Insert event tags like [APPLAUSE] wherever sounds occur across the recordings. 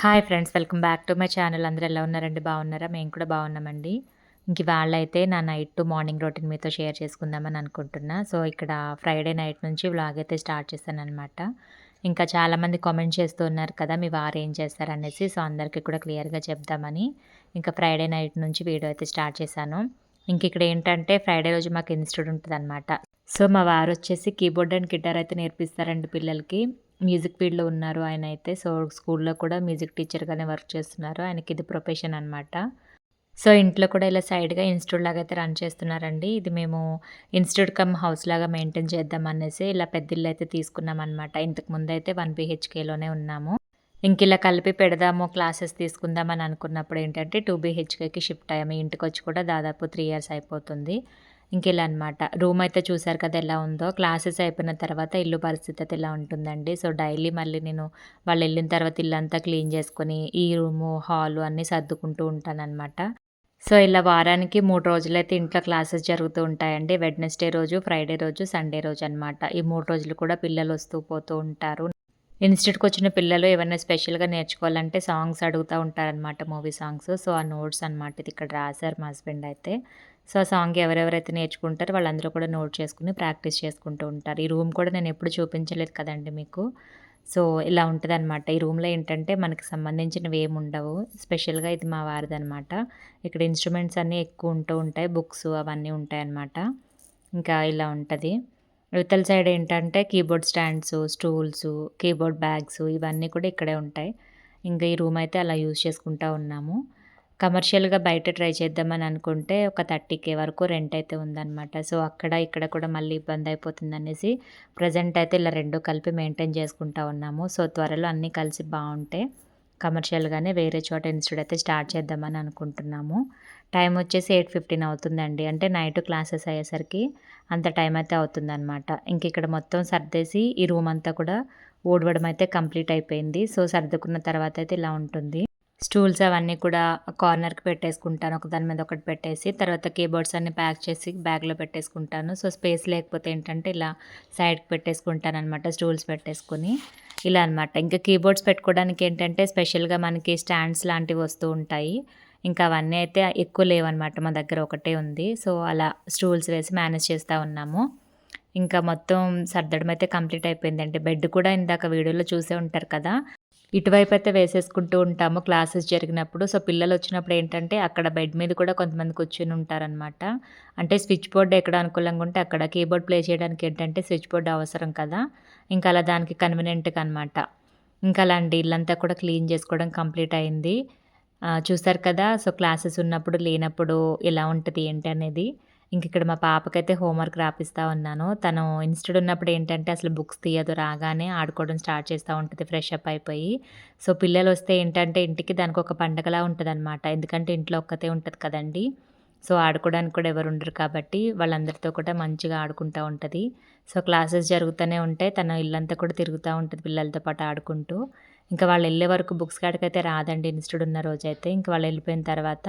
Hi friends welcome back to my channel. అందరూ ఎలా ఉన్నారండి? బాగున్నారా? మేము కూడా బాగున్నామండి. ఇంక వాళ్ళైతే నా నైట్ టు మార్నింగ్ రొటీన్ మీతో షేర్ చేసుకుందామని అనుకుంటున్నా. సో ఇక్కడ ఫ్రైడే నైట్ నుంచి వ్లాగ్ అయితే స్టార్ట్ చేశాను అనమాట ఇంకా చాలామంది కామెంట్ చేస్తూ ఉన్నారు కదా మీ వారు ఏం చేస్తారనేసి. సో అందరికీ కూడా క్లియర్గా చెప్దామని ఇంకా ఫ్రైడే నైట్ నుంచి వీడియో అయితే స్టార్ట్ చేశాను. ఇంక ఇక్కడ ఏంటంటే ఫ్రైడే రోజు మాకు ఇన్స్టిట్యూట్ ఉంటుంది అనమాట సో మా వారు వచ్చేసి కీబోర్డ్ అండ్ గిటార్ అయితే నేర్పిస్తారండి పిల్లలకి. మ్యూజిక్ ఫీల్డ్లో ఉన్నారు ఆయన అయితే సో స్కూల్లో కూడా మ్యూజిక్ టీచర్గానే వర్క్ చేస్తున్నారు. ఆయనకి ఇది ప్రొఫెషన్ అనమాట సో ఇంట్లో కూడా ఇలా సైడ్గా ఇన్స్టిట్యూట్ లాగా అయితే రన్ చేస్తున్నారండి. ఇది మేము ఇన్స్టిట్యూట్ కమ్ హౌస్ లాగా మెయింటైన్ చేద్దాం అనేసి ఇలా పెద్ద ఇల్లు అయితే తీసుకున్నాం అనమాట ఇంతకు ముందు అయితే వన్ బీహెచ్కేలోనే ఉన్నాము. ఇంక ఇలా కలిపి పెడదాము క్లాసెస్ తీసుకుందామని అనుకున్నప్పుడు ఏంటంటే టూ బీహెచ్కేకి షిఫ్ట్ అయ్యాము. ఇంటికి వచ్చి కూడా దాదాపు త్రీ ఇయర్స్ అయిపోతుంది. ఇంకెలా అనమాట రూమ్ అయితే చూసారు కదా ఎలా ఉందో. క్లాసెస్ అయిపోయిన తర్వాత ఇల్లు పరిస్థితి అయితే ఇలా ఉంటుందండి? సో డైలీ మళ్ళీ నేను వాళ్ళు వెళ్ళిన తర్వాత ఇల్లు అంతా క్లీన్ చేసుకొని ఈ రూము హాలు అన్నీ సర్దుకుంటూ ఉంటానన్నమాట సో ఇలా వారానికి మూడు రోజులైతే ఇంట్లో క్లాసెస్ జరుగుతూ ఉంటాయండి. వెడ్నెస్డే రోజు ఫ్రైడే రోజు సండే రోజు అనమాట. ఈ మూడు రోజులు కూడా పిల్లలు వస్తూ పోతూ ఉంటారు. ఇన్స్టిట్యూట్కి వచ్చిన పిల్లలు ఏమైనా స్పెషల్గా నేర్చుకోవాలంటే సాంగ్స్ అడుగుతూ ఉంటారనమాట మూవీ సాంగ్స్. సో ఆ నోట్స్ అనమాట ఇది ఇక్కడ రాశారు మా హస్బెండ్ అయితే. సో ఆ సాంగ్ ఎవరెవరైతే నేర్చుకుంటారో వాళ్ళందరూ కూడా నోట్ చేసుకుని ప్రాక్టీస్ చేసుకుంటూ ఉంటారు. ఈ రూమ్ కూడా నేను ఎప్పుడు చూపించలేదు కదండి మీకు. సో ఇలా ఉంటుంది అనమాట ఈ రూమ్లో ఏంటంటే మనకి సంబంధించినవి ఏమి ఉండవు. స్పెషల్గా ఇది మా వారిది అనమాట ఇక్కడ ఇన్స్ట్రుమెంట్స్ అన్నీ ఎక్కువ ఉంటూ ఉంటాయి. బుక్స్ అవన్నీ ఉంటాయి అన్నమాట ఇంకా ఇలా ఉంటుంది. యువతల సైడ్ ఏంటంటే keyboard stands stools keyboard bags ఇవన్నీ కూడా ఇక్కడే ఉంటాయి. ఇంకా ఈ రూమ్ అయితే అలా యూజ్ చేసుకుంటూ ఉన్నాము. కమర్షియల్గా బయట ట్రై చేద్దామని అనుకుంటే ఒక థర్టీ కే వరకు రెంట్ అయితే ఉందన్నమాట. సో అక్కడ ఇక్కడ కూడా మళ్ళీ ఇబ్బంది అయిపోతుంది అనేసి ప్రజెంట్ అయితే ఇలా రెండు కలిపి మెయింటైన్ చేసుకుంటా ఉన్నాము. సో త్వరలో అన్నీ కలిసి బాగుంటే కమర్షియల్గానే వేరే చోట ఇన్స్టిట్యూట్ అయితే స్టార్ట్ చేద్దామని అనుకుంటున్నాము. టైం వచ్చేసి ఎయిట్ ఫిఫ్టీన్ అవుతుందండి. అంటే నైట్ క్లాసెస్ అయ్యేసరికి అంత టైం అయితే అవుతుందన్నమాట. ఇంక ఇక్కడ మొత్తం సర్దేసి ఈ రూమ్ అంతా కూడా ఊడవడం అయితే కంప్లీట్ అయిపోయింది. సో సర్దుకున్న తర్వాత అయితే ఇలా ఉంటుంది. స్టూల్స్ అవన్నీ కూడా కార్నర్కి పెట్టేసుకుంటాను. ఒక దాని మీద ఒకటి పెట్టేసి తర్వాత కీబోర్డ్స్ అన్ని ప్యాక్ చేసి బ్యాగ్లో పెట్టేసుకుంటాను. సో స్పేస్ లేకపోతే ఏంటంటే ఇలా సైడ్కి పెట్టేసుకుంటాను అనమాట స్టూల్స్ పెట్టేసుకొని. ఇలా అనమాట ఇంకా కీబోర్డ్స్ పెట్టుకోవడానికి ఏంటంటే స్పెషల్గా మనకి స్టాండ్స్ లాంటివి వస్తూ ఉంటాయి. ఇంకా అవన్నీ అయితే ఎక్కువ లేవన్నమాట మా దగ్గర ఒకటే ఉంది. సో అలా స్టూల్స్ వేసి మేనేజ్ చేస్తూ ఉన్నాము. ఇంకా మొత్తం సర్దడం అయితే కంప్లీట్ అయిపోయింది అంటే బెడ్ కూడా ఇందాక వీడియోలో చూసే ఉంటారు కదా. ఇటువైపు అయితే వేసేసుకుంటూ ఉంటాము క్లాసెస్ జరిగినప్పుడు. సో పిల్లలు వచ్చినప్పుడు ఏంటంటే అక్కడ బెడ్ మీద కూడా కొంతమంది కూర్చొని ఉంటారనమాట అంటే స్విచ్ బోర్డ్ ఎక్కడ అనుకూలంగా ఉంటే అక్కడ కీబోర్డ్ ప్లే చేయడానికి ఏంటంటే స్విచ్ బోర్డ్ అవసరం కదా. ఇంకా అలా దానికి కన్వీనియంట్గా అనమాట ఇంకా అలాంటి ఇల్లంతా కూడా క్లీన్ చేసుకోవడం కంప్లీట్ అయింది. చూసారు కదా సో క్లాసెస్ ఉన్నప్పుడు లేనప్పుడు ఎలా ఉంటుంది ఏంటి అనేది. ఇంక ఇక్కడ మా పాపకైతే హోంవర్క్ రాపిస్తూ ఉన్నాను. తను ఇన్స్టిట్యూట్ ఉన్నప్పుడు ఏంటంటే అసలు బుక్స్ తీయదు రాగానే ఆడుకోవడం స్టార్ట్ చేస్తూ ఉంటుంది ఫ్రెష్ అప్ అయిపోయి. సో పిల్లలు వస్తే ఏంటంటే ఇంటికి దానికి ఒక పండగలా ఉంటుంది అనమాట ఎందుకంటే ఇంట్లో ఒక్కతే ఉంటుంది కదండి. సో ఆడుకోవడానికి కూడా ఎవరు ఉండరు కాబట్టి వాళ్ళందరితో కూడా మంచిగా ఆడుకుంటూ ఉంటుంది. సో క్లాసెస్ జరుగుతూనే ఉంటాయి. తన ఇల్లంతా కూడా తిరుగుతూ ఉంటుంది పిల్లలతో పాటు ఆడుకుంటూ. ఇంకా వాళ్ళు వెళ్ళే వరకు బుక్స్ కాడికైతే రాదండి ఇన్స్టిట్యూట్ ఉన్న రోజైతే. ఇంకా వాళ్ళు వెళ్ళిపోయిన తర్వాత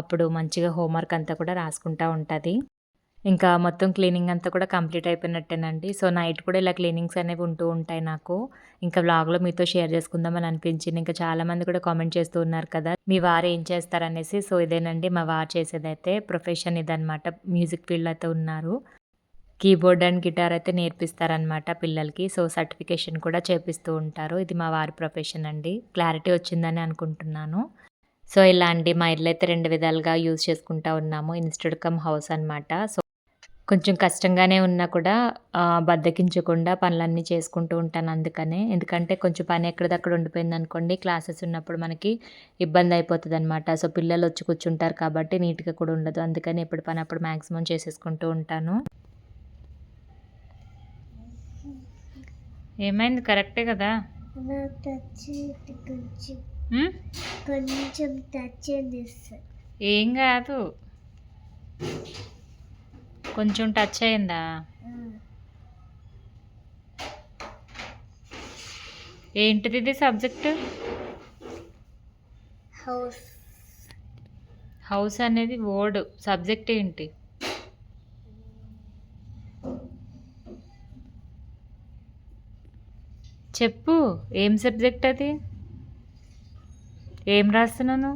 అప్పుడు మంచిగా హోంవర్క్ అంతా కూడా రాసుకుంటూ ఉంటుంది. ఇంకా మొత్తం క్లీనింగ్ అంతా కూడా కంప్లీట్ అయిపోయినట్టేనండి. సో నైట్ కూడా ఇలా క్లీనింగ్స్ అనేవి ఉంటూ ఉంటాయి నాకు. ఇంకా వ్లాగ్లో మీతో షేర్ చేసుకుందామని అనిపించింది. ఇంకా చాలామంది కూడా కామెంట్ చేస్తూ ఉన్నారు కదా మీ వారు ఏం చేస్తారనేసి. సో ఇదేనండి మా వారు చేసేదైతే ప్రొఫెషన్ ఇదనమాట మ్యూజిక్ ఫీల్డ్ అయితే ఉన్నారు. కీబోర్డ్ అండ్ గిటార్ అయితే నేర్పిస్తారనమాట పిల్లలకి. సో సర్టిఫికేషన్ కూడా చేపిస్తూ ఉంటారు. ఇది మా వారి ప్రొఫెషన్ అండి. క్లారిటీ వచ్చిందని అనుకుంటున్నాను. సో ఇలాంటి మా ఇల్లు అయితే రెండు విధాలుగా యూజ్ చేసుకుంటా ఉన్నాము. ఇన్స్టెడ్ కమ్ హౌస్ అనమాట సో కొంచెం కష్టంగానే ఉన్నా కూడా బద్దకించకుండా పనులన్నీ చేసుకుంటూ ఉంటాను అందుకనే. ఎందుకంటే కొంచెం పని ఎక్కడిదక్కడ ఉండిపోయింది అనుకోండి క్లాసెస్ ఉన్నప్పుడు మనకి ఇబ్బంది అయిపోతుంది అనమాట సో పిల్లలు వచ్చి కూర్చుంటారు కాబట్టి నీట్గా కూడా ఉండదు. అందుకని ఎప్పుడు పని అప్పుడు మ్యాక్సిమం చేసేసుకుంటూ ఉంటాను. ఏమైంది? కరెక్టే కదా? కొంచెం టచ్ ఏం కాదు. కొంచెం టచ్ అయిందా? ఏంటిది ఇది సబ్జెక్ట్ హౌస్ హౌస్ అనేది వర్డ్ సబ్జెక్ట్ ఏంటి? చెప్పు. ఏం సబ్జెక్ట్ అది? ఏం రాస్తున్నాను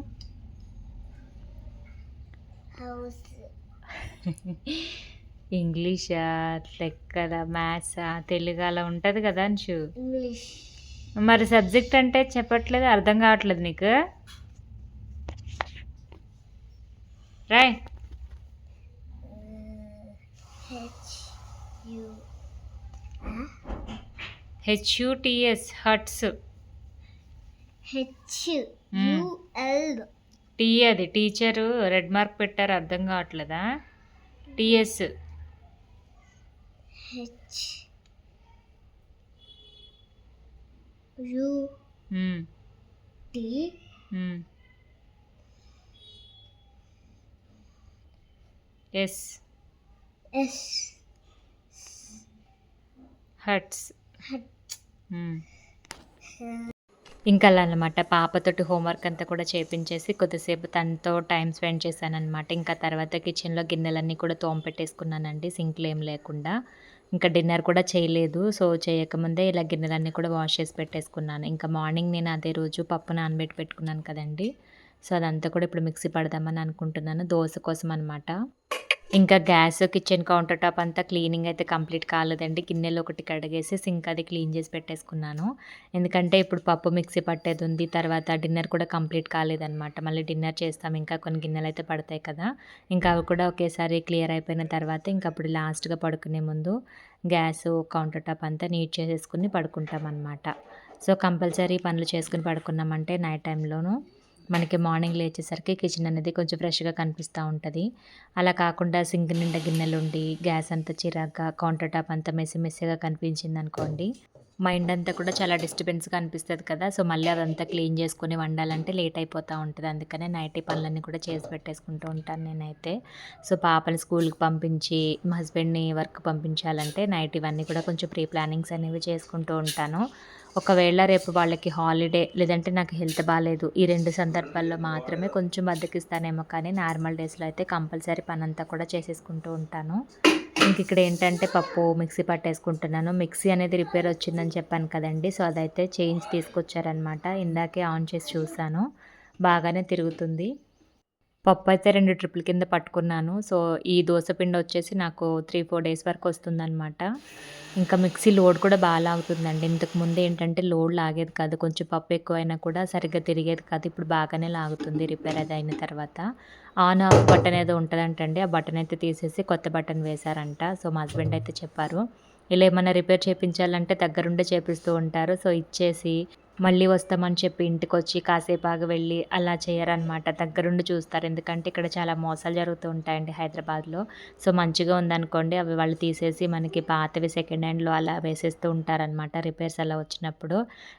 [LAUGHS] ఇంగ్లీషా లెక్కల మ్యాథ్సా తెలుగు అలా ఉంటుంది కదా అంశు? ఇంగ్లీష్. మరి సబ్జెక్ట్ అంటే చెప్పట్లేదు అర్థం కావట్లేదు నీకు? Roy. H U T S huts. H T అది టీచరు రెడ్ మార్క్ పెట్టారు అర్థం కావట్లేదా? T S. H. U. T. S. S. Huts. H ఇంకా అలా అనమాట పాపతోటి హోంవర్క్ అంతా కూడా చేపించేసి కొద్దిసేపు తనతో టైం స్పెండ్ చేశానమాట ఇంకా తర్వాత కిచెన్లో గిన్నెలన్నీ కూడా తోమ పెట్టేసుకున్నానండి సింక్లు ఏం లేకుండా. ఇంకా డిన్నర్ కూడా చేయలేదు. సో చేయకముందే ఇలా గిన్నెలన్నీ కూడా వాష్ చేసి పెట్టేసుకున్నాను. ఇంకా మార్నింగ్ నేను అదే రోజు పప్పు నానబెట్టి పెట్టుకున్నాను కదండి. సో అదంతా కూడా ఇప్పుడు మిక్సీ పడదామని అనుకుంటున్నాను. దోశ కోసం అనమాట ఇంకా గ్యాస్ కిచెన్ కౌంటర్ టాప్ అంతా క్లీనింగ్ అయితే కంప్లీట్ కాలేదండి. గిన్నెలు ఒకటి కడిగేసి సింక్ అది క్లీన్ చేసి పెట్టేసుకున్నాను. ఎందుకంటే ఇప్పుడు పప్పు మిక్సీ పట్టేది ఉంది. తర్వాత డిన్నర్ కూడా కంప్లీట్ కాలేదన్నమాట. మళ్ళీ డిన్నర్ చేస్తాం. ఇంకా కొన్ని గిన్నెలు అయితే పడతాయి కదా. ఇంకా అవి కూడా ఒకేసారి క్లియర్ అయిపోయిన తర్వాత ఇంకా అప్పుడు లాస్ట్గా పడుకునే ముందు గ్యాస్ కౌంటర్ టాప్ అంతా నీట్ చేసేసుకుని పడుకుంటాం అనమాట సో కంపల్సరీ పనులు చేసుకుని పడుకున్నామంటే నైట్ టైంలోనూ మనకి మార్నింగ్ లేచేసరికి కిచెన్ అనేది కొంచెం ఫ్రెష్గా కనిపిస్తూ ఉంటుంది. అలా కాకుండా సింక్ నిండా గిన్నెలుండి గ్యాస్ అంతా చిరాగ్గా కౌంటర్ టాప్ అంతా మెస్సి మెస్సిగా కనిపించింది అనుకోండి మైండ్ అంతా కూడా చాలా డిస్టర్బెన్స్గా అనిపిస్తుంది కదా. సో మళ్ళీ అదంతా క్లీన్ చేసుకొని వండాలంటే లేట్ అయిపోతూ ఉంటుంది. అందుకనే నైట్ పనులన్నీ కూడా చేసి పెట్టేసుకుంటూ ఉంటాను నేనైతే. సో పాపని స్కూల్కి పంపించి మా హస్బెండ్ని వర్క్ పంపించాలంటే నైట్ ఇవన్నీ కూడా కొంచెం ప్రీ ప్లానింగ్స్ అనేవి చేసుకుంటూ ఉంటాను. ఒకవేళ రేపు వాళ్ళకి హాలిడే లేదంటే నాకు హెల్త్ బాగాలేదు ఈ రెండు సందర్భాల్లో మాత్రమే కొంచెం బద్దకిస్తానేమో కానీ నార్మల్ డేస్లో అయితే కంపల్సరీ పని అంతా కూడా చేసేసుకుంటూ ఉంటాను. ఇంక ఇక్కడ ఏంటంటే పప్పు మిక్సీ పట్టేసుకుంటున్నాను. మిక్సీ అనేది రిపేర్ వచ్చిందని చెప్పాను కదండి. సో అదైతే చేంజ్ తీసుకొచ్చారనమాట ఇందాకే ఆన్ చేసి చూసాను. బాగానే తిరుగుతుంది. పప్పు అయితే రెండు ట్రిప్పుల కింద పట్టుకున్నాను. సో ఈ దోశ పిండి వచ్చేసి నాకు త్రీ ఫోర్ డేస్ వరకు వస్తుందన్నమాట. ఇంకా మిక్సీ లోడ్ కూడా బాగా లాగుతుందండి. ఇంతకు ముందు ఏంటంటే లోడ్ లాగేది కాదు. కొంచెం పప్పు ఎక్కువైనా కూడా సరిగ్గా తిరిగేది కాదు. ఇప్పుడు బాగానే లాగుతుంది రిపేర్ అది అయిన తర్వాత. ఆన్ ఆఫ్ బటన్ ఏదో ఉంటుందంటండి. ఆ బటన్ అయితే తీసేసి కొత్త బటన్ వేశారంట. సో మా హస్బెండ్ అయితే చెప్పారు. ఇలా ఏమైనా రిపేర్ చేయించాలంటే దగ్గరుండే చేపిస్తూ ఉంటారు. సో ఇచ్చేసి మళ్ళీ వస్తామని చెప్పి ఇంటికి వచ్చి కాసేపు ఆగి వెళ్ళి అలా చేయరనమాట దగ్గరుండి చూస్తారు. ఎందుకంటే ఇక్కడ చాలా మోసాలు జరుగుతూ ఉంటాయండి హైదరాబాద్లో. సో మంచిగా ఉందనుకోండి. అవి వాళ్ళు తీసేసి మనకి పాతవి సెకండ్ హ్యాండ్లో అలా వేసేస్తూ ఉంటారనమాట రిపేర్స్ అలా వచ్చినప్పుడు.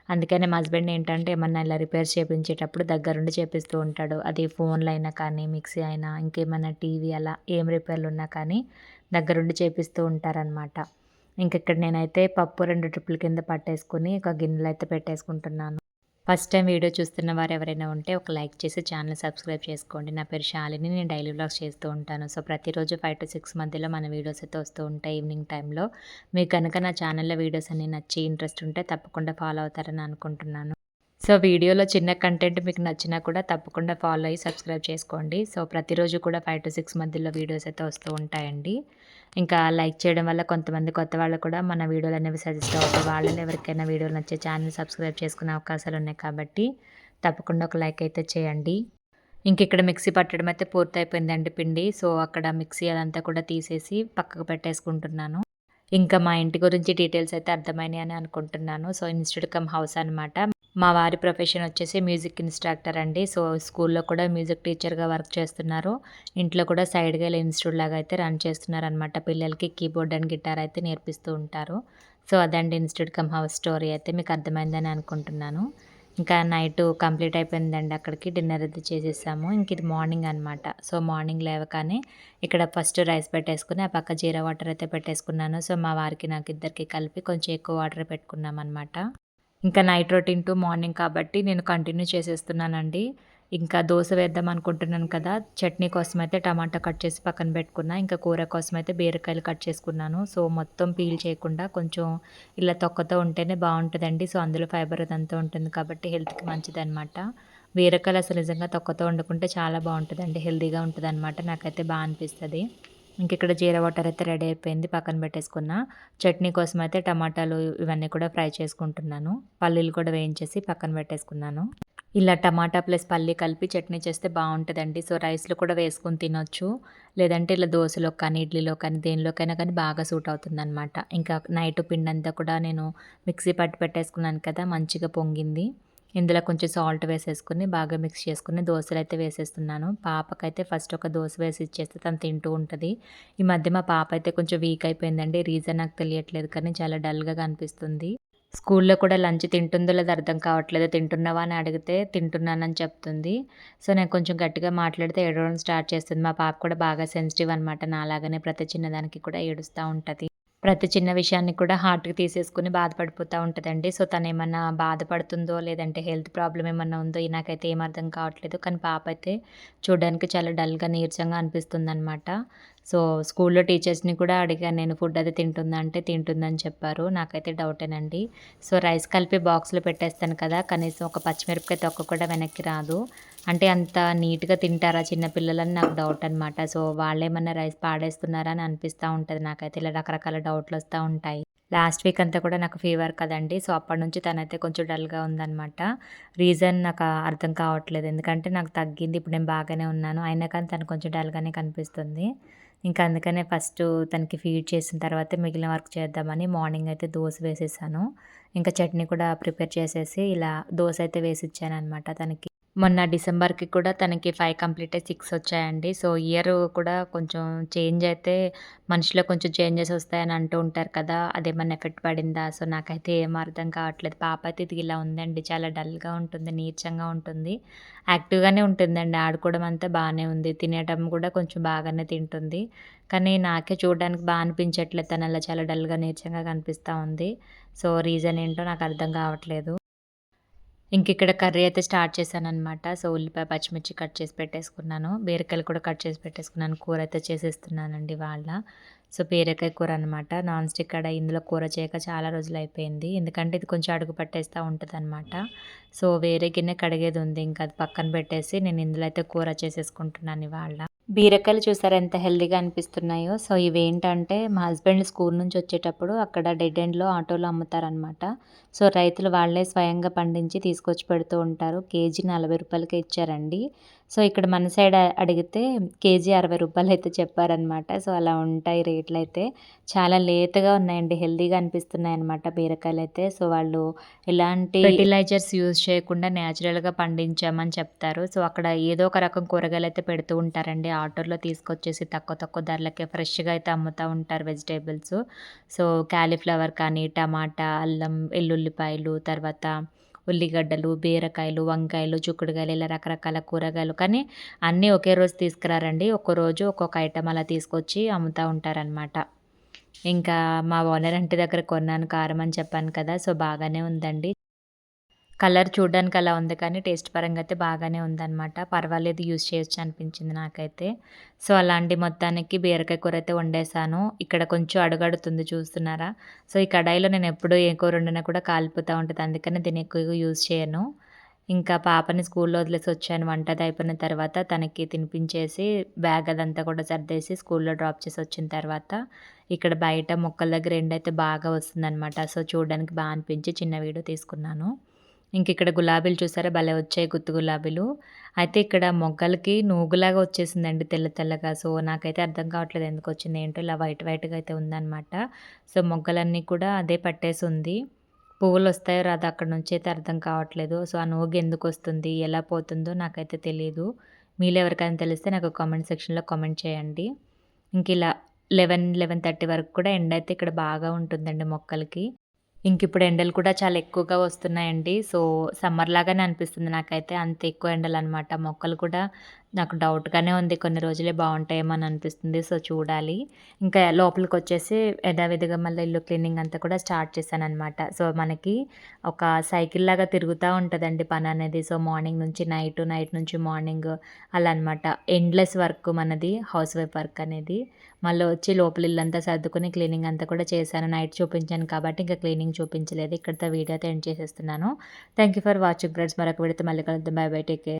అందుకని మా హస్బెండ్ ఏంటంటే ఏమన్నా ఇలా రిపేర్స్ చేయించేటప్పుడు దగ్గరుండి చేపిస్తూ ఉంటాడు. అది ఫోన్లు అయినా కానీ మిక్సీ అయినా ఇంకేమైనా టీవీ అలా ఏం రిపేర్లు ఉన్నా కానీ దగ్గరుండి చేపిస్తూ ఉంటారనమాట ఇక్కడ నేనైతే పప్పు రెండు ట్రిప్పుల కింద పట్టేసుకుని ఒక గిన్నెలు అయితే పెట్టేసుకుంటున్నాను. ఫస్ట్ టైం వీడియో చూస్తున్న వారు ఎవరైనా ఉంటే ఒక లైక్ చేసి ఛానల్ సబ్స్క్రైబ్ చేసుకోండి. నా పేరు శాలిని నేను డైలీ వ్లాగ్స్ చేస్తూ ఉంటాను. సో ప్రతిరోజు ఫైవ్ టు సిక్స్ మధ్యలో మన వీడియోస్ అయితే వస్తూ ఉంటాయి ఈవినింగ్ టైంలో మీకు కనుక నా ఛానల్లో వీడియోస్ అన్ని నచ్చి ఇంట్రెస్ట్ ఉంటే తప్పకుండా ఫాలో అవుతారని అనుకుంటున్నాను. సో వీడియోలో చిన్న కంటెంట్ మీకు నచ్చినా కూడా తప్పకుండా ఫాలో అయ్యి సబ్స్క్రైబ్ చేసుకోండి. సో ప్రతిరోజు కూడా ఫైవ్ టు సిక్స్ మధ్యలో వీడియోస్ అయితే వస్తూ ఉంటాయండి. ఇంకా లైక్ చేయడం వల్ల కొంతమంది కొత్త వాళ్ళు కూడా మన వీడియోలు అనేవి సజెస్ట్ అవుతాయి వాళ్ళని ఎవరికైనా వీడియోలు నచ్చే ఛానల్ సబ్స్క్రైబ్ చేసుకునే అవకాశాలు ఉన్నాయి కాబట్టి తప్పకుండా ఒక లైక్ అయితే చేయండి. ఇంక ఇక్కడ మిక్సీ పట్టడం అయితే పూర్తయిపోయిందండి పిండి. సో అక్కడ మిక్సీ అదంతా కూడా తీసేసి పక్కకు పెట్టేసుకుంటున్నాను. ఇంకా మా ఇంటి గురించి డీటెయిల్స్ అయితే అర్థమైనాయి అని అనుకుంటున్నాను. సో ఇన్స్టిట్యూట్ కమ్ హౌస్ అనమాట మా వారి ప్రొఫెషన్ వచ్చేసి మ్యూజిక్ ఇన్స్ట్రక్టర్ అండి. సో స్కూల్లో కూడా మ్యూజిక్ టీచర్గా వర్క్ చేస్తున్నారు. ఇంట్లో కూడా సైడ్గా వెళ్ళి ఇన్స్టిట్యూట్ లాగా అయితే రన్ చేస్తున్నారు అనమాట పిల్లలకి కీబోర్డ్ అండ్ గిటార్ అయితే నేర్పిస్తూ ఉంటారు. సో అదండి ఇన్స్టిట్యూట్ కమ్ హౌస్ స్టోరీ అయితే మీకు అర్థమైందని అనుకుంటున్నాను. ఇంకా నైట్ కంప్లీట్ అయిపోయిందండి అక్కడికి. డిన్నర్ అయితే చేసేసాము. ఇంక ఇది మార్నింగ్ అనమాట సో మార్నింగ్ లేవగానే ఇక్కడ ఫస్ట్ రైస్ పెట్టేసుకుని ఆ పక్క జీరా వాటర్ అయితే పెట్టేసుకున్నాను. సో మా వారికి నాకు ఇద్దరికి కలిపి కొంచెం ఎక్కువ వాటర్ పెట్టుకున్నాం అనమాట ఇంకా నైట్ రొటీన్ టు మార్నింగ్ కాబట్టి నేను కంటిన్యూ చేసేస్తున్నానండి. ఇంకా దోశ వేద్దాం అనుకుంటున్నాను కదా చట్నీ కోసం అయితే టమాటా కట్ చేసి పక్కన పెట్టుకున్నా ఇంకా కూర కోసం అయితే బీరకాయలు కట్ చేసుకున్నాను. సో మొత్తం పీల్ చేయకుండా కొంచెం ఇలా తొక్కతో ఉంటేనే బాగుంటుందండి. సో అందులో ఫైబర్ అదంతా ఉంటుంది కాబట్టి హెల్త్కి మంచిది అనమాట బీరకాయలు అసలు నిజంగా తొక్కతో వండుకుంటే చాలా బాగుంటుందండి హెల్తీగా ఉంటుంది అనమాట నాకైతే బాగా అనిపిస్తుంది. ఇంక ఇక్కడ జీరా వాటర్ అయితే రెడీ అయిపోయింది పక్కన పెట్టేసుకున్న. చట్నీ కోసం అయితే టమాటాలు ఇవన్నీ కూడా ఫ్రై చేసుకుంటున్నాను. పల్లీలు కూడా వేయించేసి పక్కన పెట్టేసుకున్నాను. ఇలా టమాటా ప్లస్ పల్లి కలిపి చట్నీ చేస్తే బాగుంటుందండి. సో రైస్లో కూడా వేసుకొని తినొచ్చు. లేదంటే ఇలా దోశలో కానీ ఇడ్లీలో కానీ దేనిలోకైనా కానీ బాగా సూట్ అవుతుందన్నమాట. ఇంకా నైట్ పిండి అంతా కూడా నేను మిక్సీ పట్టి పెట్టేసుకున్నాను కదా మంచిగా పొంగింది. ఇందులో కొంచెం సాల్ట్ వేసేసుకుని బాగా మిక్స్ చేసుకుని దోశలు అయితే వేసేస్తున్నాను. పాపకైతే ఫస్ట్ ఒక దోశ వేసి ఇచ్చేస్తే తను తింటూ ఉంటుంది. ఈ మధ్య మా పాప అయితే కొంచెం వీక్ అయిపోయిందండి. రీజన్ నాకు తెలియట్లేదు కానీ చాలా డల్గా కనిపిస్తుంది. స్కూల్లో కూడా లంచ్ తింటుందో లేదో అర్థం కావట్లేదు. తింటున్నావా అని అడిగితే తింటున్నానని చెప్తుంది. సో నేను కొంచెం గట్టిగా మాట్లాడితే ఏడవడం స్టార్ట్ చేస్తుంది. మా పాప కూడా బాగా సెన్సిటివ్ అనమాట అలాగనే ప్రతి చిన్నదానికి కూడా ఏడుస్తూ ఉంటుంది. ప్రతి చిన్న విషయాన్ని కూడా హార్ట్కి తీసేసుకుని బాధపడిపోతూ ఉంటుందండి. సో తను ఏమన్నా బాధపడుతుందో లేదంటే హెల్త్ ప్రాబ్లం ఏమన్నా ఉందో నాకైతే ఏం అర్థం కావట్లేదు. కానీ పాప అయితే చూడడానికి చాలా డల్గా నీరసంగా అనిపిస్తుంది అనమాట సో స్కూల్లో టీచర్స్ని కూడా అడిగాను నేను ఫుడ్ అది తింటుందా? అంటే తింటుందని చెప్పారు. నాకైతే డౌటేనండి. సో రైస్ కలిపి బాక్స్లో పెట్టేస్తాను కదా కనీసం ఒక పచ్చిమిరపకాయ తొక్క కూడా వెనక్కి రాదు. అంటే అంత నీట్గా తింటారా చిన్నపిల్లలని నాకు డౌట్ అనమాట సో వాళ్ళేమన్నా రైస్ పాడేస్తున్నారా అని అనిపిస్తూ ఉంటుంది నాకైతే. ఇలా రకరకాల డౌట్లు వస్తూ ఉంటాయి. లాస్ట్ వీక్ అంతా కూడా నాకు ఫీవర్ కదండి. సో అప్పటి నుంచి తనైతే కొంచెం డల్గా ఉందనమాట రీజన్ నాకు అర్థం కావట్లేదు. ఎందుకంటే నాకు తగ్గింది. ఇప్పుడు నేను బాగానే ఉన్నాను. అయినా కానీ తను కొంచెం డల్గానే కనిపిస్తుంది. ఇంకా అందుకనే ఫస్ట్ తనకి ఫీడ్ చేసిన తర్వాత మిగిలిన వర్క్ చేద్దామని మార్నింగ్ అయితే దోశ వేసేసాను. ఇంకా చట్నీ కూడా ప్రిపేర్ చేసేసి ఇలా దోశ అయితే వేసి ఇచ్చాను అనమాట తనకి. మొన్న డిసెంబర్కి కూడా తనకి ఫైవ్ కంప్లీట్ అయ్యి సిక్స్ వచ్చాయండి. సో ఇయర్ కూడా కొంచెం చేంజ్ అయితే మనిషిలో కొంచెం చేంజెస్ వస్తాయని అంటూ ఉంటారు కదా అదేమన్నా ఎఫెక్ట్ పడిందా? సో నాకైతే ఏం అర్థం కావట్లేదు. పాప అయితే ఇది ఇలా ఉందండి చాలా డల్గా ఉంటుంది నీరసంగా ఉంటుంది. యాక్టివ్గానే ఉంటుందండి ఆడుకోవడం అంతా బాగానే ఉంది. తినేయడం కూడా కొంచెం బాగానే తింటుంది. కానీ నాకే చూడడానికి బాగా అనిపించట్లేదు తను అలా చాలా డల్గా నీరసంగా కనిపిస్తూ ఉంది. సో రీజన్ ఏంటో నాకు అర్థం కావట్లేదు. ఇంక ఇక్కడ కర్రీ అయితే స్టార్ట్ చేశాను అనమాట సో ఉల్లిపాయ పచ్చిమిర్చి కట్ చేసి పెట్టేసుకున్నాను. బీరకాయలు కూడా కట్ చేసి పెట్టేసుకున్నాను. కూర అయితే చేసేస్తున్నానండి వాళ్ళ. సో బీరకాయ కూర అనమాట నాన్ స్టిక్ కడ ఇందులో కూర చేయక చాలా రోజులు అయిపోయింది ఎందుకంటే ఇది కొంచెం అడుగు పట్టేస్తూ ఉంటుంది అనమాట సో వేరే గిన్నె కడిగేది ఉంది. ఇంకా అది పక్కన పెట్టేసి నేను ఇందులో అయితే కూర చేసేసుకుంటున్నాను ఇవాళ. బీరకాయలు చూసారు ఎంత హెల్దీగా అనిపిస్తున్నాయో? సో ఇవేంటంటే మా హస్బెండ్ స్కూల్ నుంచి వచ్చేటప్పుడు అక్కడ డెడ్ ఎండ్లో ఆటోలో అమ్ముతారనమాట సో రైతులు వాళ్ళే స్వయంగా పండించి తీసుకొచ్చి పెడుతూ ఉంటారు. కేజీ నలభై రూపాయలకి ఇచ్చారండి. సో ఇక్కడ మన సైడ్ అడిగితే కేజీ అరవై రూపాయలు అయితే చెప్పారనమాట సో అలా ఉంటాయి రేట్లు అయితే చాలా లేతగా ఉన్నాయండి హెల్దీగా అనిపిస్తున్నాయి అనమాట బీరకాయలు అయితే సో వాళ్ళు ఎలాంటి ఫెర్టిలైజర్స్ యూజ్ చేయకుండా న్యాచురల్గా పండించామని చెప్తారు. సో అక్కడ ఏదో ఒక రకం కూరగాయలు అయితే పెడుతూ ఉంటారండి. ఆటోలో తీసుకొచ్చేసి తక్కువ తక్కువ ధరలకే ఫ్రెష్గా అయితే అమ్ముతూ ఉంటారు వెజిటేబుల్స్. సో క్యాలీఫ్లవర్ కానీ టమాటా అల్లం వెల్లుల్లిపాయలు తర్వాత ఉల్లిగడ్డలు బీరకాయలు వంకాయలు చిక్కుడుకాయలు ఇలా రకరకాల కూరగాయలు. కానీ అన్నీ ఒకే రోజు తీసుకురారండి. ఒక్కరోజు ఒక్కొక్క ఐటెం అలా తీసుకొచ్చి అమ్ముతూ ఉంటారనమాట ఇంకా మా ఓనర్ ఇంటి దగ్గర కొన్నాను కారం అని చెప్పాను కదా సో బాగానే ఉందండి. కలర్ చూడడానికి అలా ఉంది కానీ టేస్ట్ పరంగా అయితే బాగానే ఉందన్నమాట. పర్వాలేదు యూజ్ చేయొచ్చు అనిపించింది నాకైతే. సో అలాంటి మొత్తానికి బీరకాయ కూర అయితే వండేసాను ఇక్కడ కొంచెం అడుగడుతుంది చూస్తున్నారా? సో ఈ కడాయిలో నేను ఎప్పుడు ఏ కూర వండినా కూడా కాలిపోతూ ఉంటుంది. అందుకని దీన్ని ఎక్కువగా యూజ్ చేయను. ఇంకా పాపని స్కూల్లో వదిలేసి వచ్చాను. వంట అయిపోయిన తర్వాత తనకి తినిపించేసి బ్యాగ్ అదంతా కూడా సర్దేసి స్కూల్లో డ్రాప్ చేసి వచ్చిన తర్వాత ఇక్కడ బయట మొక్కల దగ్గర ఎండైతే బాగా వస్తుందన్నమాట. సో చూడడానికి బాగా అనిపించి చిన్న వీడియో తీసుకున్నాను. ఇంక ఇక్కడ గులాబీలు చూసారా? భలే వచ్చాయి గుత్తు గులాబీలు. అయితే ఇక్కడ మొగ్గలకి నూగులాగా వచ్చేసిందండి తెల్ల తెల్లగా. సో నాకైతే అర్థం కావట్లేదు ఎందుకు వచ్చింది ఏంటో ఇలా వైట్ వైట్గా అయితే ఉందన్నమాట. సో మొగ్గలన్నీ కూడా అదే పట్టేసి ఉంది. పువ్వులు వస్తాయో రాదు అక్కడ నుంచి అయితే అర్థం కావట్లేదు. సో ఆ నూగు ఎందుకు వస్తుంది ఎలా పోతుందో నాకైతే తెలియదు మీరు ఎవరికైనా తెలిస్తే నాకు కామెంట్ సెక్షన్లో కామెంట్ చేయండి. ఇంక ఇలా లెవెన్ లెవెన్ థర్టీ వరకు కూడా ఎండ అయితే ఇక్కడ బాగా ఉంటుందండి మొక్కలకి. ఇంక ఇప్పుడు ఎండలు కూడా చాలా ఎక్కువగా వస్తున్నాయండి. సో సమ్మర్ లాగానే అనిపిస్తుంది నాకైతే. అంత ఎక్కువ ఎండలు అనమాట మొక్కలు కూడా నాకు డౌట్‌గానే ఉంది. కొన్ని రోజులే బాగుంటాయేమని అని అనిపిస్తుంది. సో, చూడాలి. ఇంకా లోపలికొచ్చేసి యథావిధిగా మళ్ళీ ఇల్లు క్లీనింగ్ అంతా కూడా స్టార్ట్ చేశాననమాట. సో, మనకి ఒక సైకిల్ లాగా తిరుగుతూ ఉంటుందండి పని అనేది సో, మార్నింగ్ నుంచి నైట్, నైట్ నుంచి మార్నింగ్ అలా అనమాట. ఎండ్‌లెస్ వర్క్ మనది హౌస్ వైఫ్ వర్క్ అనేది. మళ్ళీ వచ్చి లోపల ఇల్లంతా సర్దుకొని క్లీనింగ్ అంతా కూడా చేశాను. నైట్ చూపించాను కాబట్టి ఇంకా క్లీనింగ్ చూపించలేదు. ఇక్కడితో వీడియో అయితే ఎండ్ చేసేస్తున్నాను. Thank you for watching friends. మరొక విడితే మళ్ళీ కలుద్దాం. Bye bye. Take care.